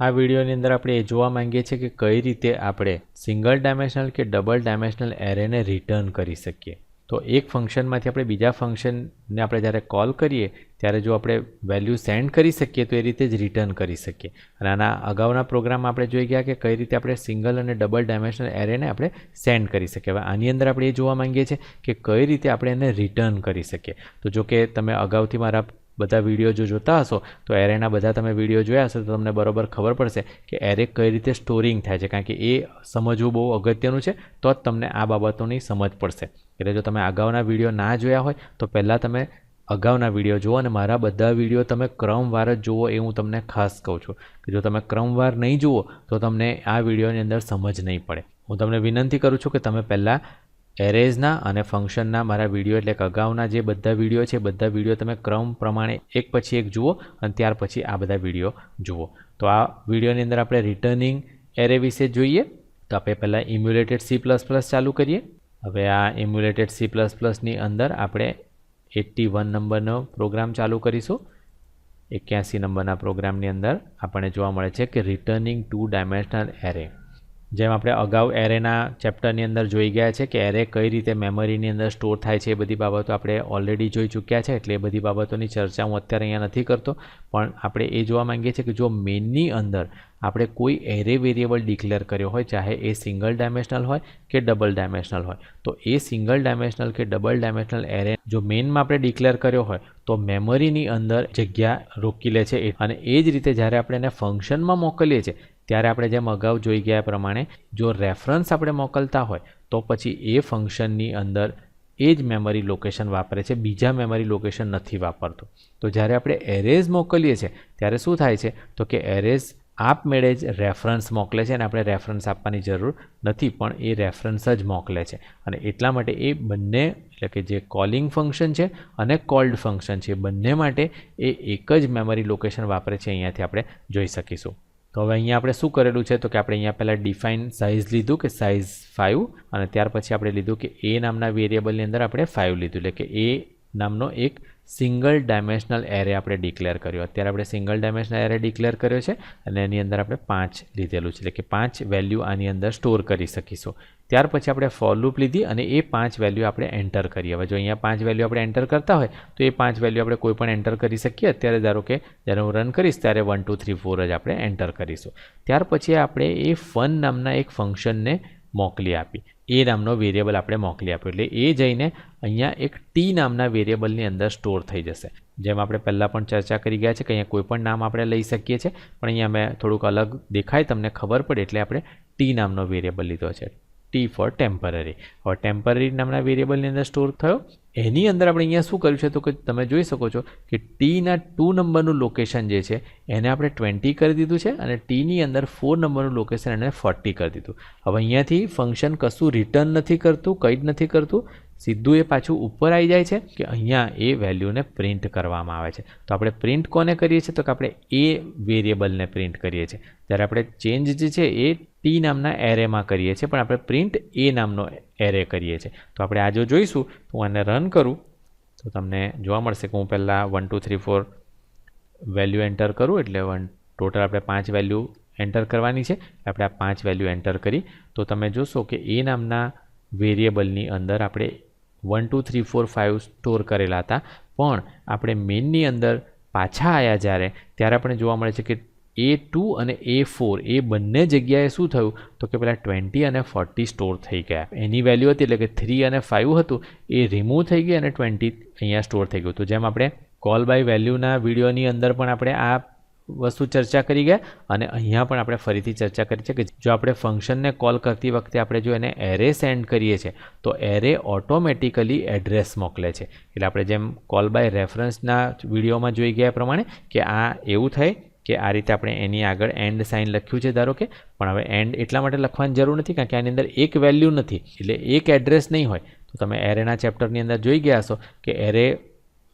આ વિડીયોની અંદર આપણે એ જોવા માંગીએ છીએ કે કઈ રીતે આપણે સિંગલ ડાયમેન્શનલ કે ડબલ ડાયમેન્શનલ એરેને રિટર્ન કરી શકીએ. તો એક ફંક્શનમાંથી આપણે બીજા ફંક્શનને આપણે જ્યારે કોલ કરીએ, ત્યારે જો આપણે વેલ્યુ સેન્ડ કરી શકીએ, તો એ રીતે જ રિટર્ન કરી શકીએ. અને આના અગાઉના પ્રોગ્રામમાં આપણે જોઈ ગયા કે કઈ રીતે આપણે સિંગલ અને ડબલ ડાયમેન્શનલ એરેને આપણે સેન્ડ કરી શકીએ. હવે આની અંદર આપણે એ જોવા માંગીએ છીએ કે કઈ રીતે આપણે એને રિટર્ન કરી શકીએ. તો જો કે તમે અગાઉથી મારા બધા વીડિયો જો જોતા હશો, તો એરેના બધા તમે વીડિયો જોયા હશો, તો તમને બરોબર ખબર પડશે કે એરે કઈ રીતે સ્ટોરિંગ થાય છે. કારણ કે એ સમજવું બહુ અગત્યનું છે, તો જ તમને આ બાબતોની સમજ પડશે. એટલે જો તમે અગાઉના વીડિયો ના જોયા હોય, તો પહેલાં તમે અગાઉના વીડિયો જુઓ અને મારા બધા વીડિયો તમે ક્રમવાર જ જુઓ એ હું તમને ખાસ કહું છું. કે જો તમે ક્રમવાર નહીં જુઓ, તો તમને આ વિડીયોની અંદર સમજ નહીં પડે. હું તમને વિનંતી કરું છું કે તમે પહેલાં એરેઝના અને ફંક્શનના મારા વીડિયો એટલે કે અગાઉના જે બધા વીડિયો છે, બધા વીડિયો તમે ક્રમ પ્રમાણે એક પછી એક જુઓ અને ત્યાર પછી આ બધા વીડિયો જુઓ. તો આ વિડીયોની અંદર આપણે રિટર્નિંગ એરે વિશે જોઈએ. તો આપણે પહેલાં ઇમ્યુલેટેડ સી પ્લસ પ્લસ ચાલુ કરીએ. હવે આ ઇમ્યુલેટેડ સી પ્લસ પ્લસની અંદર આપણે એટ્ટી વન નંબરનો પ્રોગ્રામ ચાલુ કરીશું. એક્યાસી નંબરના પ્રોગ્રામની અંદર આપણને જોવા મળે છે કે રિટર્નિંગ ટુ ડાયમેન્શનલ એરે જેમ આપણે અગાઉ એરેના ચેપ્ટરની અંદર જોઈ ગયા છે કે એરે કઈ રીતે મેમરીની અંદર સ્ટોર થાય છે એ બધી બાબતો આપણે ઓલરેડી જોઈ ચૂક્યા છે, એટલે એ બધી બાબતોની ચર્ચા હું અત્યારે અહીંયા નથી કરતો. પણ આપણે એ જોવા માંગીએ છીએ કે જો મેનની અંદર આપણે કોઈ એરે વેરિયેબલ ડિક્લેર કર્યો હોય, ચાહે એ સિંગલ ડાયમેન્શનલ હોય કે ડબલ ડાયમેન્શનલ હોય, તો એ સિંગલ ડાયમેન્શનલ કે ડબલ ડાયમેન્શનલ એરે જો મેઇનમાં આપણે ડિક્લેર કર્યો હોય, તો મેમરીની અંદર જગ્યા રોકી લે છે અને એ જ રીતે જ્યારે આપણે એને ફંક્શનમાં મોકલીએ છીએ ત્યારે આપણે જેમ અગાઉ જોઈ ગયા પ્રમાણે, જો રેફરન્સ આપણે મોકલતા હોય, તો પછી એ ફંક્શનની અંદર એ જ મેમરી લોકેશન વાપરે છે, બીજા મેમરી લોકેશન નથી વાપરતું. તો જ્યારે આપણે એરેઝ મોકલીએ છીએ, ત્યારે શું થાય છે? તો કે એરેઝ આપમેળે જ રેફરન્સ મોકલે છે અને આપણે રેફરન્સ આપવાની જરૂર નથી, પણ એ રેફરન્સ જ મોકલે છે. અને એટલા માટે એ બંને, એટલે કે જે કોલિંગ ફંક્શન છે અને કોલ્ડ ફંક્શન છે બંને માટે એ એક જ મેમરી લોકેશન વાપરે છે, અહીંયાથી આપણે જોઈ શકીશું. તો હવે અહીંયા આપણે શું કરેલું છે? તો કે આપણે અહીંયા પહેલાં ડિફાઇન સાઇઝ લીધું કે સાઇઝ ફાઇવ અને ત્યાર પછી આપણે લીધું કે એ નામના વેરિયેબલની અંદર આપણે ફાઇવ લીધું. એટલે કે એ નામનો એક સિંગલ ડાયમેન્શનલ એરે આપણે ડિક્લેર કર્યો. અત્યારે આપણે સિંગલ ડાયમેન્શનલ એરે ડિક્લેર કર્યો છે અને એની અંદર આપણે પાંચ લીધેલું છે. એટલે કે પાંચ વેલ્યુ આની અંદર સ્ટોર કરી શકીશું. ત્યાર પછી આપણે ફોર લીધી અને એ પાંચ વેલ્યુ આપણે એન્ટર કરીએ હવે જો અહીંયા પાંચ વેલ્યુ આપણે એન્ટર કરતા હોય, તો એ પાંચ વેલ્યુ આપણે કોઈ પણ એન્ટર કરી શકીએ. અત્યારે ધારો કે, જ્યારે હું રન કરીશ, ત્યારે વન ટુ થ્રી ફોર જ આપણે એન્ટર કરીશું. ત્યાર પછી આપણે એ ફન નામના એક ફંક્શનને મોકલી આપી. એ નામનો વેરિયેબલ આપણે મોકલી આપ્યો. એટલે એ જઈને અહીંયા એક ટી નામના વેરિયેબલની અંદર સ્ટોર થઈ જશે. જેમ આપણે પહેલાં પણ ચર્ચા કરી ગયા છે કે અહીંયા કોઈપણ નામ આપણે લઈ શકીએ છીએ, પણ અહીંયા મેં થોડુંક અલગ દેખાય, તમને ખબર પડે એટલે આપણે ટી નામનો વેરિયેબલ લીધો છે. ટી ફોર ટેમ્પરરી હવે ટેમ્પરરી નામના વેરિયેબલની અંદર સ્ટોર થયો. એની અંદર આપણે અહીંયા શું કર્યું છે તો કે તમે જોઈ શકો છો કે ટીના ટુ નંબરનું લોકેશન જે છે, એને આપણે ટ્વેન્ટી કરી દીધું છે અને ટીની અંદર ફોર નંબરનું લોકેશન એને ફોર્ટી કરી દીધું. હવે અહીંયાથી ફંક્શન કશું રિટર્ન નથી કરતું, કંઈ જ નથી કરતું. સીધું એ પાછું ઉપર આવી જાય છે કે અહીંયા એ વેલ્યુને પ્રિન્ટ કરવામાં આવે છે. તો આપણે પ્રિન્ટ કોને કરીએ છીએ? તો કે આપણે એ વેરિયેબલને પ્રિન્ટ કરીએ છીએ. જ્યારે આપણે ચેન્જ જે છે એ ટી નામના એરેમાં કરીએ છીએ, પણ આપણે પ્રિન્ટ એ નામનો એરે કરીએ છીએ. તો આપણે આ જો જોઈશું, તો હું આને રન કરું. તો તમને જોવા મળશે કે હું પહેલાં one two three four value enter કરું, એટલે વન, ટોટલ આપણે પાંચ વેલ્યુ એન્ટર કરવાની છે. આપણે આ પાંચ વેલ્યુ એન્ટર કરી. તો તમે જોશો કે એ નામના વેરિયેબલની અંદર આપણે one two three four five store કરેલા હતા. પણ આપણે મેઇનની અંદર પાછા આવ્યા જ્યારે, ત્યારે આપણે જોવા મળે છે કે એ ટુ અને એ ફોર એ બંને જગ્યાએ શું થયું? તો કે પેલા ટ્વેન્ટી અને ફોર્ટી સ્ટોર થઈ ગયા. એની વેલ્યુ હતી એટલે કે થ્રી અને ફાઇવ હતું, એ રિમૂવ થઈ ગઈ અને ટ્વેન્ટી અહીંયા સ્ટોર થઈ ગયું. તો જેમ આપણે કોલ બાય વેલ્યુના વિડીયોની અંદર પણ આપણે આ વસ્તુ ચર્ચા કરી ગયા અને અહીંયા પણ આપણે ફરીથી ચર્ચા કરી છે કે જો આપણે ફંક્શનને કોલ કરતી વખતે આપણે જો એને એરે સેન્ડ કરીએ છીએ, તો એરે ઓટોમેટિકલી એડ્રેસ મોકલે છે. એટલે આપણે જેમ કોલ બાય રેફરન્સના વિડીયોમાં જોઈ ગયા પ્રમાણે કે આ એવું થાય કે આ રીતે આપણે એની આગળ એન્ડ સાઇન લખ્યું છે, ધારો કે. પણ હવે એન્ડ એટલા માટે લખવાની જરૂર નથી કારણ કે આની અંદર એક વેલ્યુ નથી. એટલે એક એડ્રેસ નહીં હોય. તો તમે એરેના ચેપ્ટરની અંદર જોઈ ગયા હશો કે એરે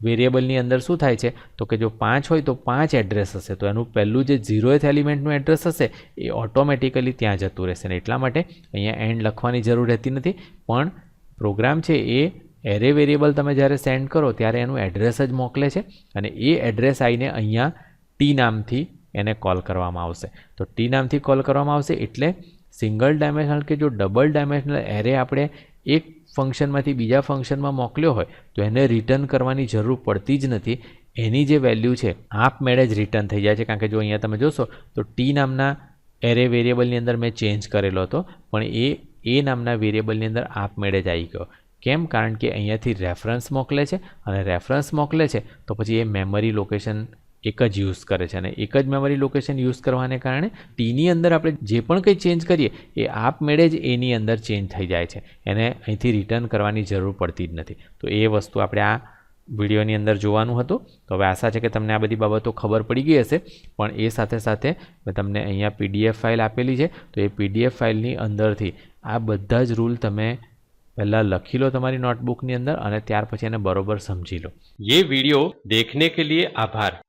વેરિયેબલની અંદર શું થાય છે? તો કે જો પાંચ હોય તો પાંચ એડ્રેસ હશે. તો એનું પહેલું જે ઝીરોએથ એલિમેન્ટનું એડ્રેસ હશે, એ ઓટોમેટિકલી ત્યાં જતું રહેશે. ને એટલા માટે અહીંયા એન્ડ લખવાની જરૂર રહેતી નથી. પણ પ્રોગ્રામ છે એ એરે વેરિયેબલ તમે જ્યારે સેન્ડ કરો ત્યારે એનું એડ્રેસ જ મોકલે છે અને એ એડ્રેસ આવીને અહીંયા ટી નામથી એને કોલ કરવામાં આવશે. તો ટી નામથી કોલ કરવામાં આવશે એટલે સિંગલ ડાયમેન્શનલ કે જો ડબલ ડાયમેન્શનલ એરે આપણે એક ફંક્શનમાંથી બીજા ફંક્શનમાં મોકલ્યો હોય, તો એને રિટર્ન કરવાની જરૂર પડતી જ નથી. એની જે વેલ્યુ છે આપમેળે જ રિટર્ન થઈ જાય છે. કારણ કે જો અહીંયા તમે જોશો, તો ટી નામના એરે વેરિયેબલની અંદર મેં ચેન્જ કરેલો હતો, પણ એ એ નામના વેરિયેબલની અંદર આપમેળે જ આવી ગયો. કેમ? કારણ કે અહીંયાથી રેફરન્સ મોકલે છે, અને રેફરન્સ મોકલે છે, તો પછી એ મેમરી લોકેશન એક જ યુઝ કરે છે અને એક જ મેમરી લોકેશન યુઝ કરવાને કારણે ટીની અંદર આપણે જે પણ કંઈ ચેન્જ કરીએ એ આપમેળે જ એની અંદર ચેન્જ થઈ જાય છે એને અહીંથી રિટર્ન કરવાની જરૂર પડતી જ નથી તો એ વસ્તુ આપણે આ વિડીયોની અંદર જોવાનું હતું તો હવે આશા છે કે તમને આ બધી બાબતો ખબર પડી ગઈ હશે પણ એ સાથે સાથે મેં તમને અહીંયા પીડીએફ ફાઇલ આપેલી છે તો એ પીડીએફ ફાઇલની અંદરથી આ બધા જ રૂલ તમે पहला लखी लो तुम्हारी नोटबुक ની અંદર અને ત્યાર પછી એને બરોબર સમજી લો ये वीडियो देखने के लिए आभार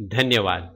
ધન્યવાદ.